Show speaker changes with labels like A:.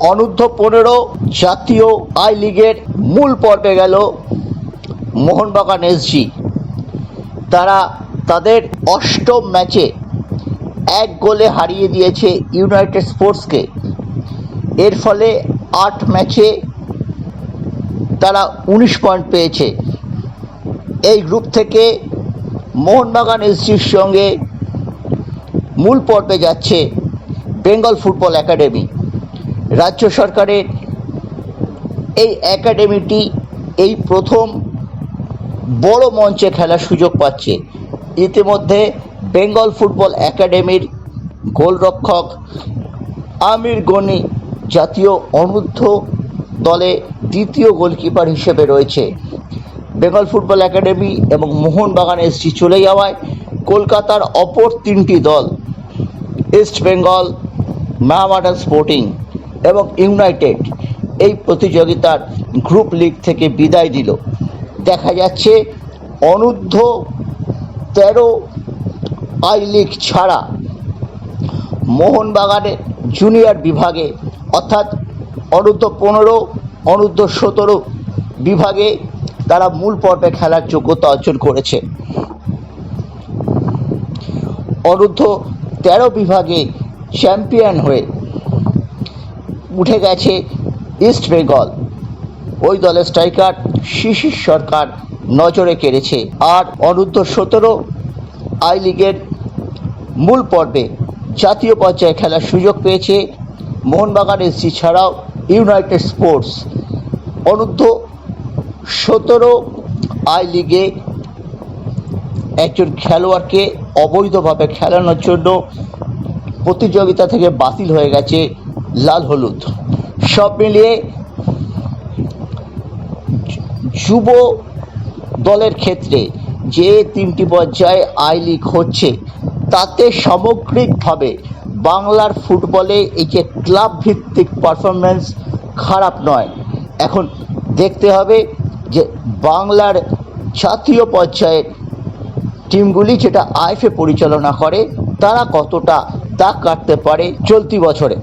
A: অনূর্ধ্ব পনেরো জাতীয় আই লিগের মূল পর্বে গেল মোহনবাগান এসজি। তারা তাদের অষ্টম ম্যাচে এক গোলে হারিয়ে দিয়েছে ইউনাইটেড স্পোর্টসকে। এর ফলে আট ম্যাচে তারা উনিশ পয়েন্ট পেয়েছে। এই গ্রুপ থেকে মোহনবাগান এসজির সঙ্গে মূল পর্বে যাচ্ছে বেঙ্গল ফুটবল একাডেমি। রাজ্য সরকারের এই একাডেমিটি এই প্রথম বড় মঞ্চে খেলার সুযোগ পাচ্ছে। ইতিমধ্যে বেঙ্গল ফুটবল একাডেমির গোলরক্ষক আমির গনি জাতীয় অনূর্ধ্ব দলে দ্বিতীয় গোলকিপার হিসেবে রয়েছে। বেঙ্গল ফুটবল একাডেমি এবং মোহনবাগান এসটি চলে যাওয়ায় কলকাতার অপর তিনটি দল ইস্ট বেঙ্গল মাহমাডান স্পোর্টিং এবং ইউনাইটেড এই প্রতিযোগিতার গ্রুপ লিগ থেকে বিদায় দিল। দেখা যাচ্ছে অনূর্ধ্ব তেরো আই লিগ ছাড়া মোহনবাগানের জুনিয়র বিভাগে অর্থাৎ অনূর্ধ্ব পনেরো, অনূর্ধ্ব সতেরো বিভাগে তারা মূল পর্বে খেলার যোগ্যতা অর্জন করেছে। অনূর্ধ্ব তেরো বিভাগে চ্যাম্পিয়ন হয়ে উঠে গেছে ইস্ট বেঙ্গল ওই দলের স্ট্রাইকার শিশির সরকার নজরে কেড়েছে। আর অনূর্ধ্ব সতেরো আই লিগের মূল পর্বে জাতীয় পর্যায়ে খেলার সুযোগ পেয়েছে মোহনবাগান এসসি ছাড়াও ইউনাইটেড স্পোর্টস অনূর্ধ্ব সতেরো আই লিগে একজন খেলোয়াড়কে অবৈধভাবে খেলানোর জন্য প্রতিযোগিতা থেকে বাতিল হয়ে গেছে লাল হলুদ। সব মিলিয়ে যুব দলের ক্ষেত্রে যে তিনটি পর্যায়ে আই লিগ হচ্ছে, তাতে সামগ্রিকভাবে বাংলার ফুটবলে এই যে ক্লাব ভিত্তিক পারফরমেন্স খারাপ নয়। এখন দেখতে হবে যে বাংলার জাতীয় পর্যায়ের টিমগুলি যেটা আইএফএ পরিচালনা করে, তারা কতটা দাগ কাটতে পারে চলতি বছরে।